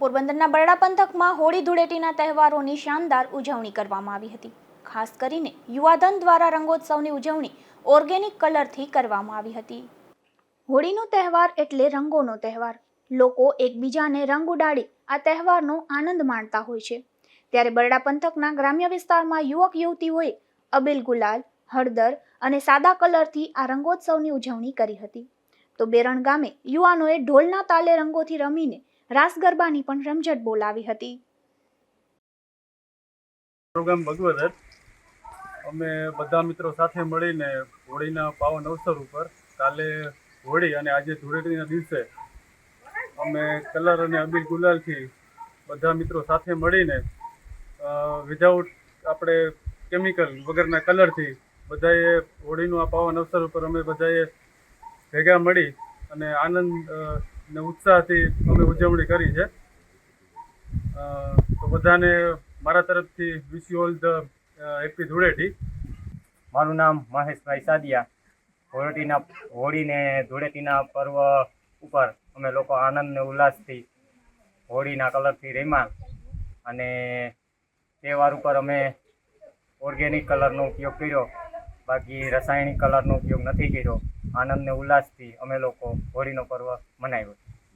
પોરબંદરના બરડા પંથકમાં હોળી ધૂળેટીના તહેવારોની શાનદાર ઉજવણી કરવામાં આવી હતી. ખાસ કરીને યુવાધન દ્વારા રંગોત્સવની ઉજવણી ઓર્ગેનિક કલરથી કરવામાં આવી હતી. હોળીનો તહેવાર એટલે રંગોનો તહેવાર. લોકો એકબીજાને રંગ ઉડાડી આ તહેવારનો આનંદ માણતા હોય છે. ત્યારે બરડા પંથકના ગ્રામ્ય વિસ્તારમાં યુવક યુવતીઓએ અબીલ ગુલાલ, હળદર અને સાદા કલરથી આ રંગોત્સવની ઉજવણી કરી હતી. તો બેરણ ગામે યુવાનોએ ઢોલના તાલે રંગોથી રમીને રાસ ગરબાની પણ રમઝટ બોલાવી હતી. પ્રોગ્રામ ભગવદત. અમે બધા મિત્રો સાથે મળીને હોળીના પાવન અવસર ઉપર કાલે હોળી અને આજે ધૂળેટીના દિવસે અમે કલર અને અબીલ ગુલાલથી બધા મિત્રો સાથે મળીને વિધાઉટ આપણે કેમિકલ વગરના કલરથી બધાએ હોળીનું આ પાવન અવસર ઉપર અમે બધાએ ભેગા મળી અને આનંદ ને ઉત્સાહથી અમે ઉજવણી કરી છે. તો બધાને મારા તરફથી wish you all the happy Dhuleti. મારું નામ મહેશભાઈ સાદિયા. હોળીના હોળીને ધૂળેટીના પર્વ ઉપર અમે લોકો આનંદ ને ઉલ્લાસથી હોળીના કલરથી રમ્યા અને તહેવાર ઉપર અમે ઓર્ગેનિક કલરનો ઉપયોગ કર્યો. બાકી રાસાયણિક કલરનો ઉપયોગ નથી કર્યો. આનંદ ને ઉલ્લાસથી અમે લોકો હોળીનો પર્વ મનાવ્યો